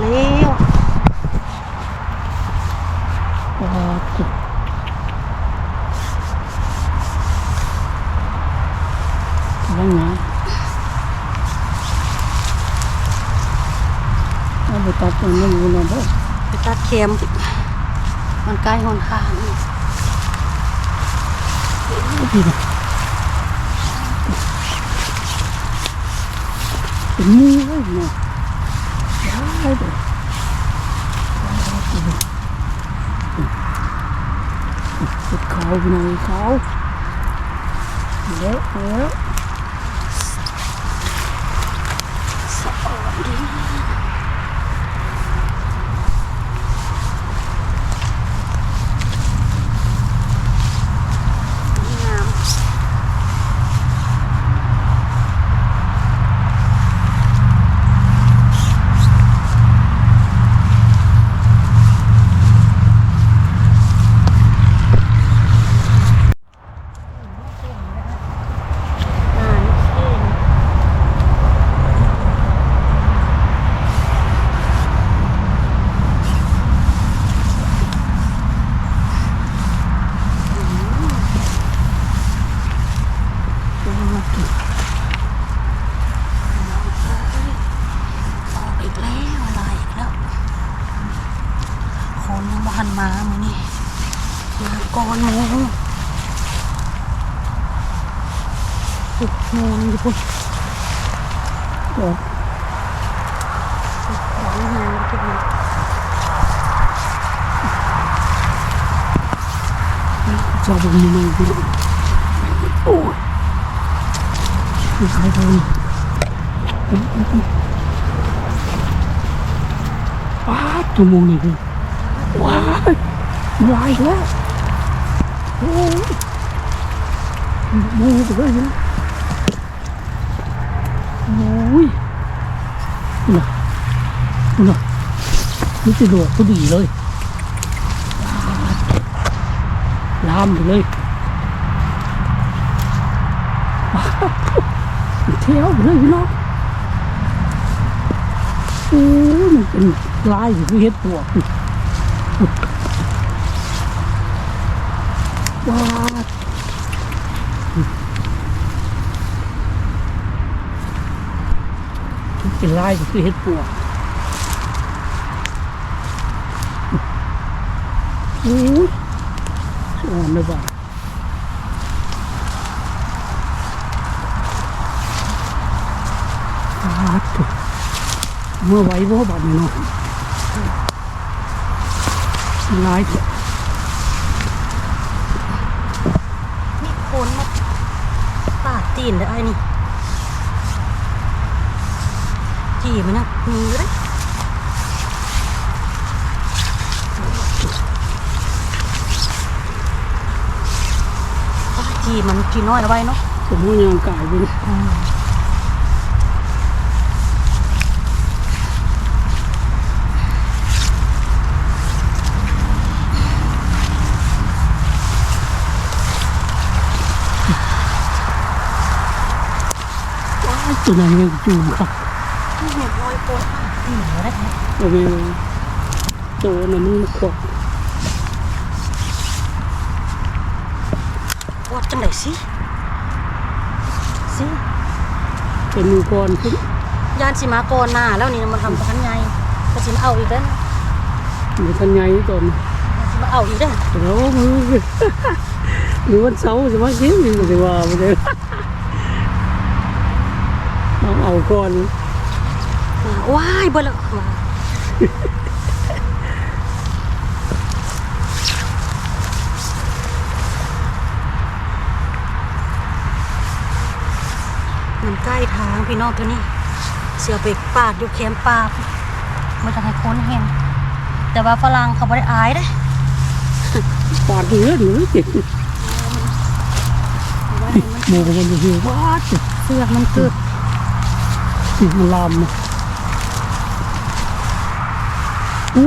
แล้วว้าวจุดว่างนะเอาไปตัดตรงนี้นนะเด้อไปตัดเข็มมันใกล้หนข้างพี่นะเป็นมือเลยเนาะว้าว เด้อจุดเขาหน่อยเขาเล้วแล้วะอ่อนดีงาม อ่านเก่ง ออกอีกแล้วอะไรอีกแล้ว คนยังบ่หันมามึงนี่มาก่อนหมูอุ๊ย หมูนี่อยู่พุ่นเดี๋ยวของหมูทุกคนจะเป็นยังไงดี โอ้ยมีใครทำว้าชั่วโมงนี้พี่ว้ายว้ายแล้วโอ้ยมูไปเลยนะโอ้ยน่ะนี่จะโดดพอดีเลยลามไปเลยเที่ยวไปเลยพี่น้องโอ้ยมันเป็นลายอยู่ที่เฮ็ดปวกนี่ว้าวมัน เป็นลายอยู่ที่เฮ็ดปวกโอ้ยสวยเลยบ่าว้าวถูกเมื่อไหวบ่บัดนี้เนาะลายเถอะมีคนมาปาดตีนได้ไอ้นี่จีมันนะมีเลยปาดจีมันกี่น้อยแล้วไว้เนาะผมว่ายังกายไปเลยว้าว เห็นรอยคนปาดตีนแล้วได้โอเคตัวนั้นมันขวบวัดจังไดสิสิเป็นมือก่อนขึ้นยานสิมาก่อนหน้าแล้วนี่มันทำทันไงก็สิมาเอาอีกแล้วนะมือทันไงตอนสิมาเอาอีกแล้วแล้วมือหรือวันเสาร์จะมาเที่ยวอยู่แต่ว่าไม่ได้เอาเอาก่อน ว้ายเบ่ละมันใกล้ทางพี่น้องตัวนี้ เสือไปปาดอยู่แคมป์ป่าไม่ต้องให้คนเห็น แต่ว่าฝรั่งเขาไม่ได้อายเด้ปาดเนื้อหนูเจ็บหมูมันจะหิวว้าเจ็บเสือกมันเกิดติดมันลามนะ อู้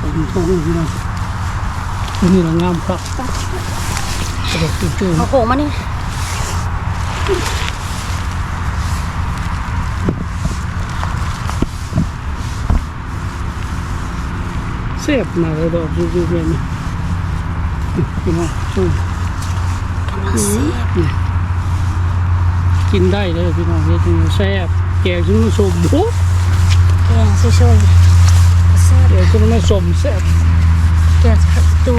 ผมชอบนี่นะตัวนี้ละงามครับกระโดดเจ๋งเอาโขงมานี่สียบมาเลยดอกดูดูเลยนี่พี่น้องสู้กำลังเสียบนี่กินได้เลยพี่น้องเฮ็ดนี่แซ่บแกงชิ้นผสมโอ้แกงช่วยๆ เสียบแกงชิ้นผสมแซ่บแกงตู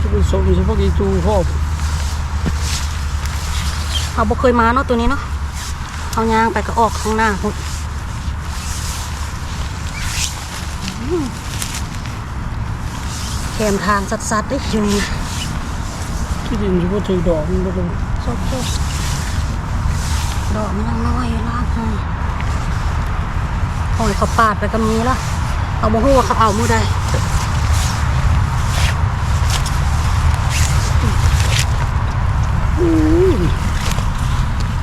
ชิ้นสมเฉพาะกีตูหอบเขาบ่เคยมาเนาะตัวนี้เนาะเขายางไปก็ออกข้างหน้าพุ่นอืมแคมทางสัดๆได้อยู่นี่ที่ดินเฉพาะถือดอกมันก็ต้องสดๆดอกมันยังน้อยล่างให้ หอยเขาปาดไปกับนี้ละเอาบ่ฮู้ว่าเขาเอามือใดอู้ย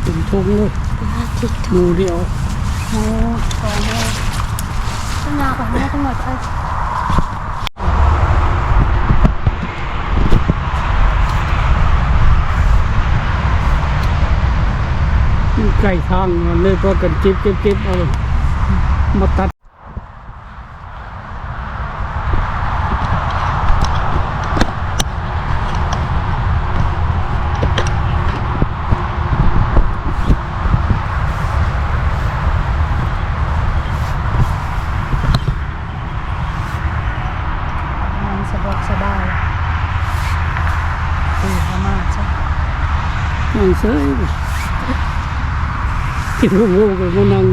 เป็นทุ่งเลยอาทิตย์หมูเดียวโอ้ขอแม่ต้องยาวกว่าแม่ต้องหน่อยไอ้มันใกล้ทางมันเลยพอกันเก็บเก็บเก็บเอา มาตัดมันสะดวกสบายตีพม่าใช่นั่งเสยกินโง่ๆกันก็นั่ง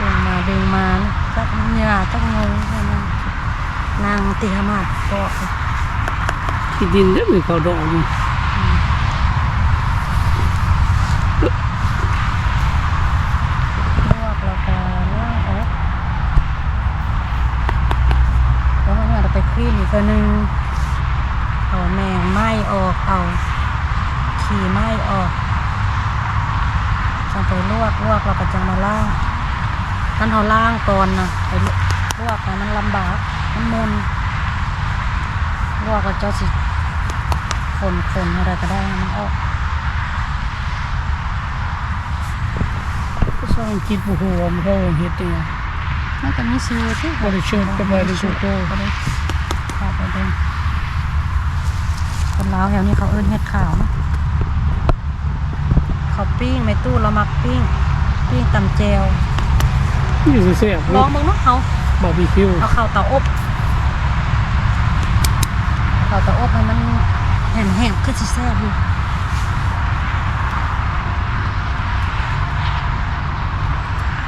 ดึงมาดึงมานะจักเหงื่อจักงงแค่นั้น นางตีพม่าก็ที่ดินได้ไม่เขาดอกมันลวกแล้วก็ล่างออกแล้วก็เนี่ยเราไปคลีนอีกตัวหนึ่งเอาแมงไหม้ออกเอาขี้ไม้ออกจังไปลวกลวกเราก็จังมาล่างท่านเขาล่างก่อนนะไปลวกนะมันลำบากมันมุน ลวกก็เจ้าสิฝนฝนอะไรก็ได้ให้มันออกก็สร้างจิตบุหัวมันเขาเฮ็ดเนี่ยน่าจะมีซื้อที่บริเชิญกับใบริสุโกก็ได้ข้าวไปเดินคนลาวแถวนี้เขาเอิ้นเห็ดขาวเนอะเขาปิ้งไม่ตู้เรามักปิ้งปิ้งตำแจวนี่คือแซ่บลองเบิ่งเนาะเอาบาร์บีคิวเอาข้าวเตาอบ ข้าวเตาอบให้มันแห้งๆคือสิแซ่บอยู่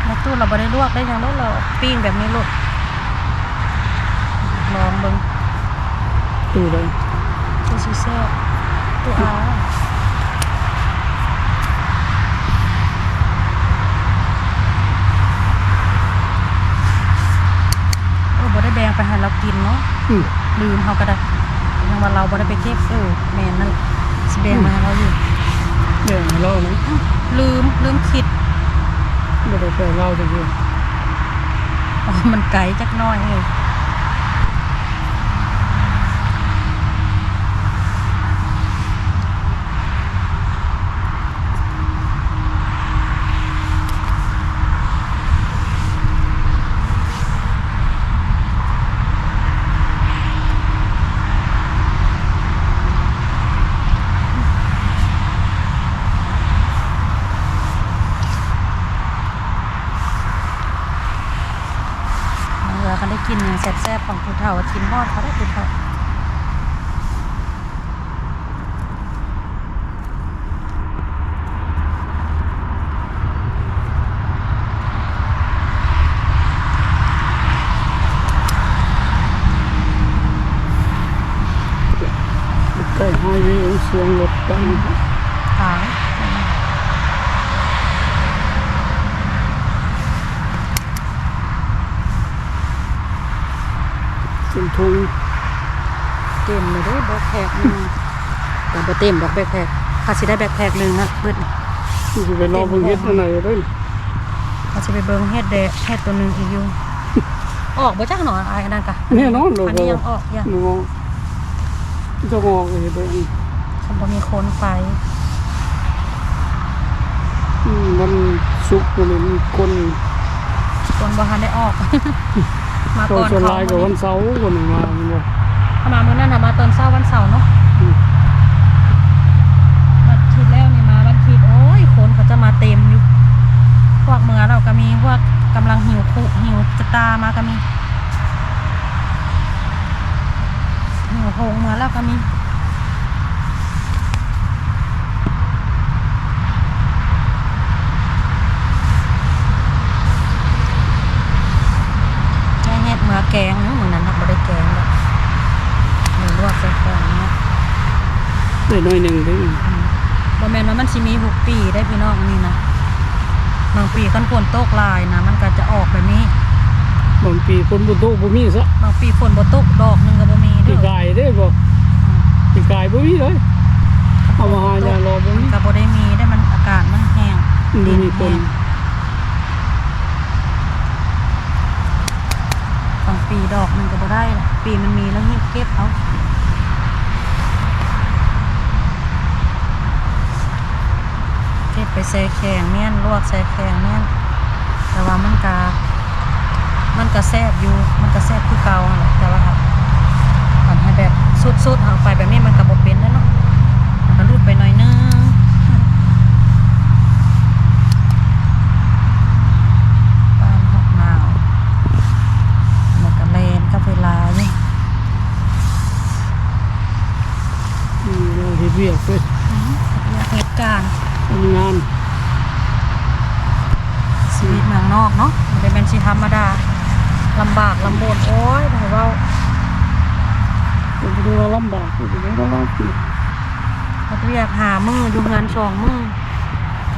ในตู้เราไม่ได้ลวกได้หยังแล้วเราปิ้งแบบนี้ลูกลองเบิ่งตู้ได้ตัวซีเซ่บตัวอาเออบ่ได้แบ่งไปให้เรากินเนาะอืมลืมเขาก็ได้ยัง ว่าเราบ่ได้ไปเก็บเออแม่นนั่นสิแบ่งมาให้เราอยู่แบ่งให้เรานะอ้าวลืมลืมคิดไม่ได้ไปเล่าจังเลยอ๋อมันไกลจักหน้อยเองเวลาเขาได้ กินอย่างแซ่บๆของผู้เฒ่ากินฮอดเขาได้ผู้เฒ่าใกล้ไฮเวย์เสียงรถดัง ขาย เส้นทุ่ง เต็มเลยเด้อ แบ็คแพคหนึงแต่บ่เต็มดอกแบ็คแพคถ้าสิได้แบ็คแพคหนึงนะเบิดที่จะไปรอเพิ่งเฮ็ดอันไหนได้เราจะไปเบิ่งเฮ็ดแดะเฮ็ดตัวหนึงอีกอยู่ออกบ่จักหนออายอันนั้นกะแน่นอนเลยอันนี้ยังออกยังน้องจะมองเห็นได้คำบ่มีคนไปอืมมันสุกมันมีคนคนบ่ทันได้ออกมาโซก่อนเชียลไลเขาน์กับวันเสาร์คนหนึ่งมามันบอก ถ้ามามื้อนั้นน่ะมาตอนเช้าวันเสาร์เนาะอืมวันอาทิตย์แล้วนี่มาวันอาทิตย์โอ้ยคนเขาจะมาเต็มอยู่พวกเมือเราก็มีพวกกำลังหิวคุหิวจะตามาก็มีหิวโหงเมือแล้วก็มี แค่เฮ็ดเมือแกงเนาะเหมือนนั้นเราไม่ได้แกงแบบหมูลวกใส่แกงเนาะ ได้ หน้อยหนึ่งถึงบ่แม่นว่ามันสิมีหุกปีได้พี่น้องนี่นะบางปีคันฝนตกหลายนะมันก็จะออกแบบนี้บางปีคนบุตรบุมีซะบางปีฝนบ่ตกดอกหนึงก็บ่มีปีเด้อกายได้บอกอืมปีกายบุมีเลย เอามาหาอย่างรอบุมันมีก็บ่ได้มีได้มันอากาศมันแห้งบุมีคนบางปีดอกหนึงก็บ่ได้ล่ะปีมันมีแล้วเฮ็ดเก็บเอาเก็บ ไปใส่แข็งแม่นลวกใส่แข็งแม่นแต่ว่ามันก็มันก็แซ่บอยู่ มันก็แซ่บคือเก่าหั่นแหละแต่ว่าครับอันให้แบบสุดๆเอาไปแบบนี้มันก็บ่เป็นแล้วเนาะมันก็รูดไปหน่อยนึงปานหกหนาวมันก็เลนกับเวลาอยู่อืมเราเห็นเวียกเลยอยากเหตุการ ณ์ทำงานชีวิตเมืองนอกเนาะมันเป็นเป็นชีวิตธรรมดาลำบากลำบนโอ้ยไหนว่าผมดูเราลำบากผมดูเราลำบากเขาเรียกหามืออยู่งานสองมือ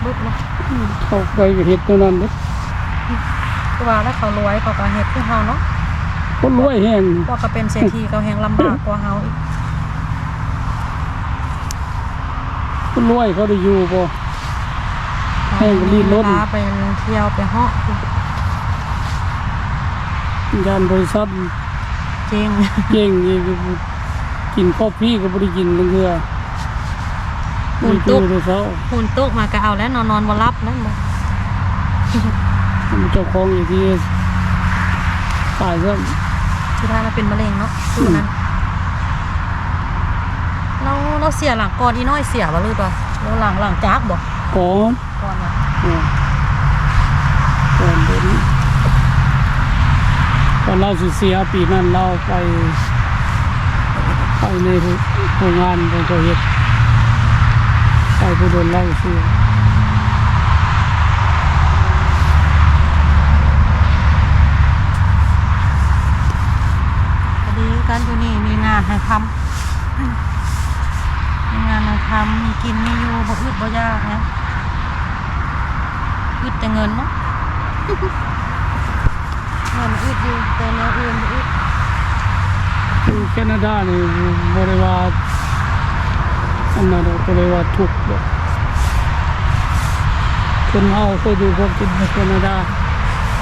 บึกเนาะเขาไปเห็ดตัวนั้นเด้อก็ว่าแล้วเขารวยเขาก็เฮ็ดคือเฮาเนาะคนรวยแห้งพวกก็เป็นเศรษฐีเขาแฮงลำบากกว่าเฮาอีก คนรวยเขาได้อยู่บ่แห้งก็รีดรถเวลาไปเที่ยวไปเฮาะยานบริษัทจริงเก่งนี่ก็กินข้าวพี่ก็บ่ได้กินตั้งเทื่อหุ่นตุตุกกแต่เช้าหุ่นตุกมาก็เอาแล้วนอนนอนบ่รับแล้วบ่เจ้าของอยู่ที่ตายซะที่ได้มาเป็นมะเร็งเนาะช่วงนั้น เราเราเสียหลังก่อนอีน้อยเสียบ่หรือเปล่าเราหลังหลังจากบ่ก่อนก่อนว่ะเออก่อนเดี๋ยวนี้ตอนเราสิเสียปีนั้นเราไป ไปในโรงงานของตัวเฮ็ดไปผู้โดนเล่าเสียพอดีกันอยู่นี่มีงานให้ทำมีงานให้ทำมีกินมีอยู่บ่อึดบ่ยากนะอึดแต่เงินเนาะเงินอึดอยู่แต่แนวอื่นบ่อึดอยู่แคนาดานี่บริวาอันนั้นดอกบริวาทุกข์ดอกคนเฮาก็อยู่พวกกินในแคนาดา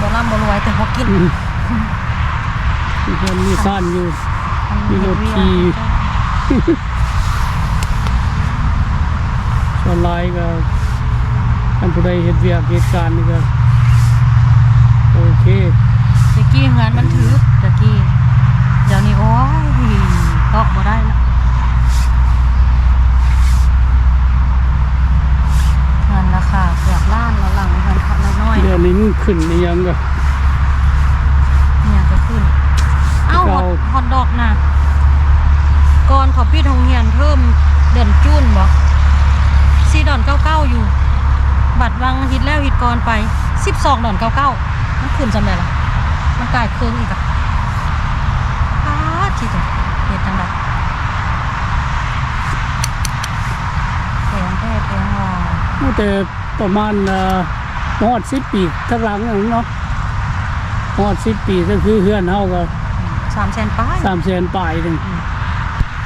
บ่ร่ำบ่รวยแต่พอกินอืมมีคนมีซ่านอยู่มีรถขี่ ส่วนห ลายก็อันผู้ใดเฮ็ดเวียกเหตุการณ์นี่ก็โอเคตะกี้งานมันถือตะกี้เดี๋ยวนี้โอ้ยเกาะบ่ได้ละงานราคาเกือบล้านแล้วหลังงานพักน้อยๆเดี๋ยวนี้มันขึ้นอีหยังก็เนี่ยก็ขึ้น เอ้าฮเก่าอตฮอตดอกนะก่อนเขาปิดโรงเรียนเพิ่มเดือนจุนบ่สี่ด อนเก้าเก้าอยู่ บัตรวังฮิตแล้วฮิตก่อนไปสิบสองดอนเก้าเก้ามันขึ้นจำได้ละมันกลายเครื่องอีกอะอ้าที่จะเฮ็ดจังไดแพงแท้แพงว่าแต่ประมาณเอ่อฮอด10ปีข้างหลังนั่นเนาะฮอด10ปีก็คือเฮือนเฮาก็สามแสนป้าย3แสนปลายหนึงอืม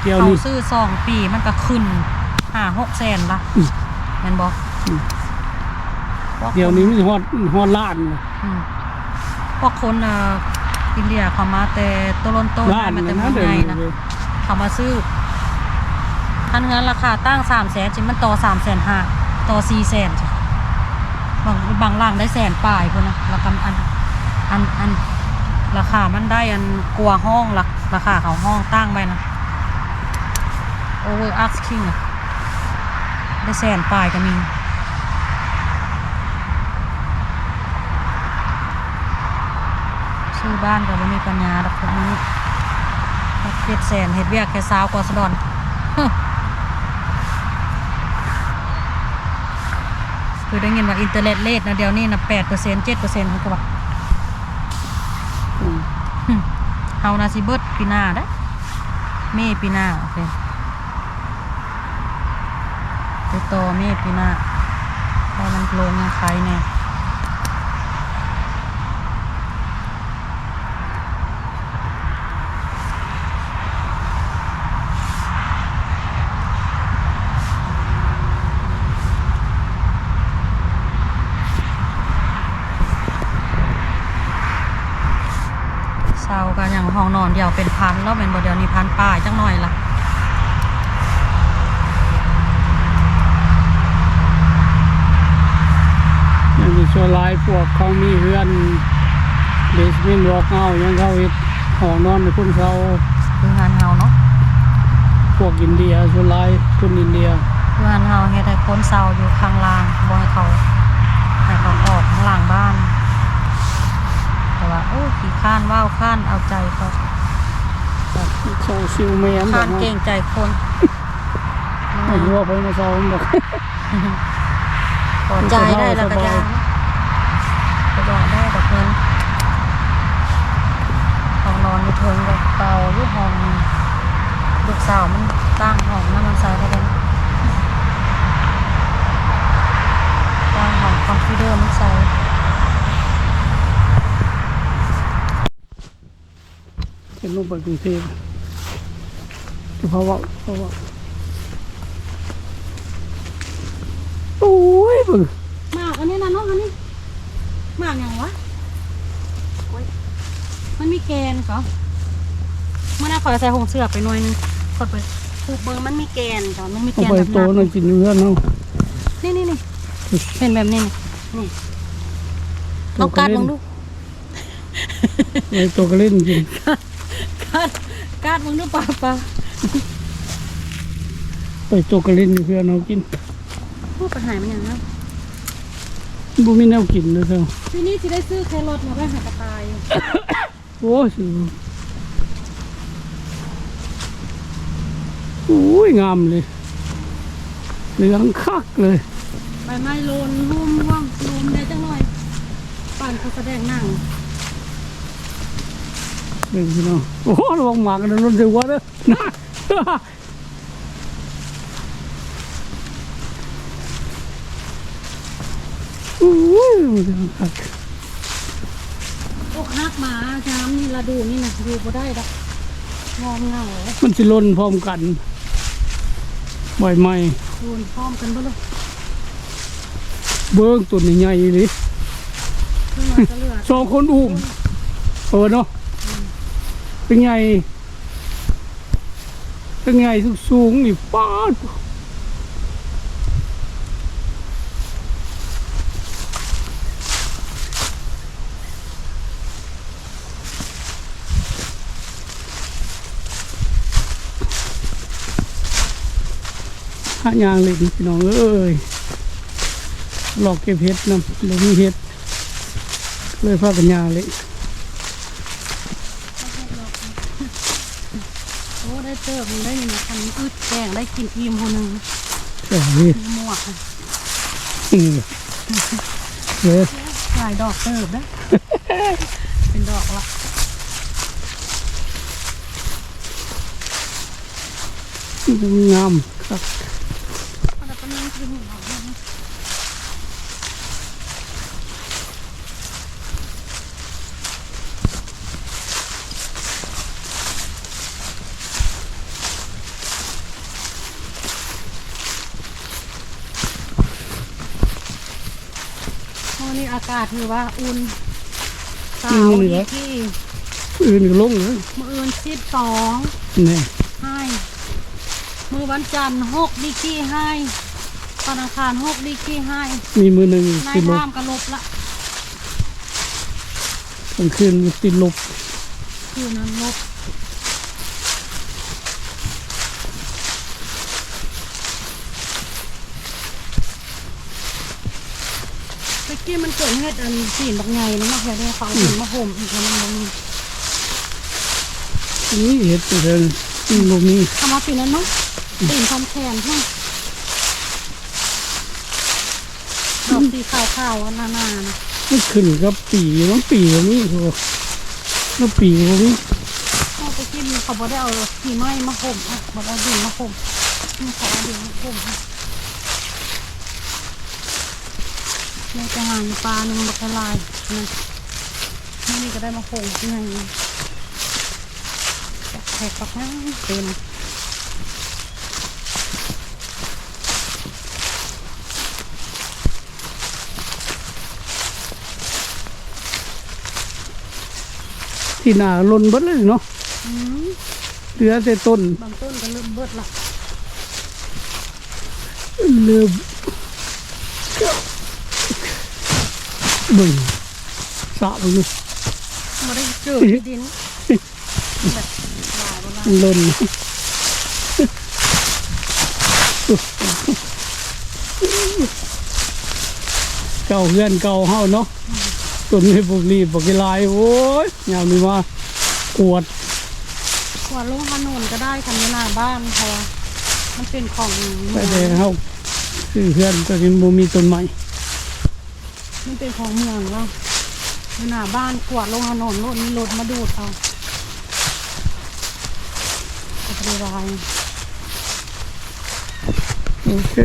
เดี๋ยวเขานี้ซื้อสองปีมันก็ขึ้นห้าหกแสนละอืม แม่นบอกอืมเดี๋ยวนี้มันฮอดฮอดล้านเลยอืมพวกคนอ่าอินเดียเขามาแต่โตลนโตล้านมาเลแต่ยเมืนะองเดี๋ยวไงนี้นะเขามาซื้อทันเงินราคาตั้งสามแสนจิมันต่อสามแสนห้าต่อสี่แสนจ้ะบางบางล่างได้แสนปลายพุ่นนะแล้วก็อันอันอันราคามันได้อันกลัวห้องราราคาเขาห้องตั้งไปนะ over asking อะ ได้แสนปลายก็มีชื่อบ้านก็ไม่มีปัญญาดอกพวกนี้เฮ็ดแสนเฮ็ดเวียกแค่สาวกว่าสะดอนคือได้เงินว่าอินเทอร์เน็ตเลทนะเดี๋ยวนี้นะแปดเปอร์เซ็นต์เจ็ดเปอร์เซ็นต์เขาก็ว่าอืมเฮานาซิเบิร์ดปีหน้าได้อเมย์ปีหน้าโอเคไป ต่อเมย์ปีหน้าได้มันโลงยังใครเนี่ยเศร้ากันอย่างห้องนอนเดียวเป็นพันแล้วเป็นบ่เดียวนี้พันป้ายจังหน่อยละยังมีส่วนหลาย พวกเขามีเฮือนเบสเมนต์วอล์กเอายังเขาเฮ็ดห้องนอนในคนเขาคืองานเฮาเนาะพวกอินเดียส่วนหลายคนอินเดียคืองานเฮาเฮ็ดให้คนเศร้าอยู่ข้างล่างบ่ให้เขาให้เขาออกข้างล่างบ้าน แต่ว่าโอ้ยขี้ข้านว่าวข้านเอาใจเขาเศร้าซิวแมนข้านเก่งใจคนไม่รู้ว่าไปมาเศร้ามันบอกพอใจได้แล้วก็ยา ก็ยาได้ดอกเงินห้องนอนอยู่เทิงกับเตาอยู่ห้องลูกสาวมันตั้งห้องน้ำมันใส่เข้าไปตั้งห้องคอมพิวเตอร์มันใส่เป็นลงไปกรุงเทพเพราะว่าเพราะว่าโอ้ยเบึง หมากอันนี้นะน้องอันนี้หมากอย่างวะโอ๊ยมันมีแกนเหรอเมื่อน่าขอใส่หงเสือกไปหน่อยนึงกดไปผูกเบอร์มันมีแกนก่อนมันมีเอาแกนไปแบบโตนั้นหน่อยกินอยู่เพื่อนเนาะนี่นี่นี่เป็นแบบนี้นี่นี่ลองกัดลองดูไปโตก็เล่นกินกัดกัดมึงดูป่าป่าไปโตก็เล่นอยู่เพื่อนเอากิน พูดปัญหามันอย่างนั้น บ่มีแนวกินเลยเท่าทีนี้สิได้ซื้อแครอทมาไว้หากระต่าย โอ้ยสิโอ้ยงามเลยเหลืองคักเลยใบไม้โลนร่วมร่วงรวมได้จังหน่อยปั่นเขาแสดงหนังเบิ่งพี่น้องโอ้โหระวังหมากกันนะรถเดือดเด้อนะโอ้ยเหลืองคักอกหักหมาจามนี่ละดูนี่นะอยู่บ่ได้ดอกงอมเหงามันสิล่นพร้อมกันบ่อยไหมคูณพร้อมกันบ่เลยเบิ้งตัวใหญ่ๆเลยขึ้นมาจะเลือสองคนอุ้มเออเนาะเป็นไงเป็นไงสูงๆนี่ป้าด หายางเลยพี่น้องเอ้ยหลอกเก็บเห็ดนำเรามีเห็ด เลยพากันยางเลยโอ้ได้เติบมันได้นี่นะคันอึดแกงได้กินอิ่มคนหนึงแต่นี่มีหมวกอะอืมเฮ้ยหลายดอกเติบนะเป็นดอกละงามครับมันจะ เป็นกินหอมวันนี้อากาศถือว่าอุ่นสาวดีที่อื่นก็ลงเลยมืออื่นสิบสองนี่ให้มือวันจันทร์หกดีกี้ให้ วันอังคารหกดีกี้ให้มีมือหนึ่งนายสิบโลท่ามกระลบละกลางคืนมันติดลบคือนั้นลบเมื่อกี้มันเกิดเหตุอันสีนบักไงนะมาแค่ได้เขาเอาหินมาห่มอีกแล้วมันบ่มีนี่เห็ดตัวเดินนี่ลมนี้ทำมาปีนั้นเนาะตีนคำแขนให้ดอกสี ขาวๆอันนานานะมันขึ้นกับปีมันปีกว่านี้คือแล้วปีกว่านี้เอาไปกินเขาบอกได้เอาสีไม้มาห่มอะบอกเอาดินมาห่มนี่เขาเอาดินมาห่มอะแม่จะหางปลาหนึ่งบักละลายนี่นี่ก็ได้มาห่มที่ไหนแขกปักนั่งเต็ม ที่หนาลนเบิดเลยเนาะอืมเหลือแต่ต้น บางต้นก็เริ่มเบิดละเริ่มเบิ่งสระมันอยู่มาได้เจอที่ดินแบบหลายเวลามันลนเก่าเพื่อนเก่าเฮาเนาะ ต้นนี้พวกนี้พวกกีฬายโอ้ยยามนี้มากวดขวาลงถนนก็ได้ทำในหน้าบ้านเพราะว่ามันเป็นของไปแต่เฮาซื้อเพื่อนตอนนี้บ่มีต้นไม้มันเป็นของเมืองเราในหน้าบ้านกวาดลงถนนรถมีรถมาดูดเอาก็บริวารโอเค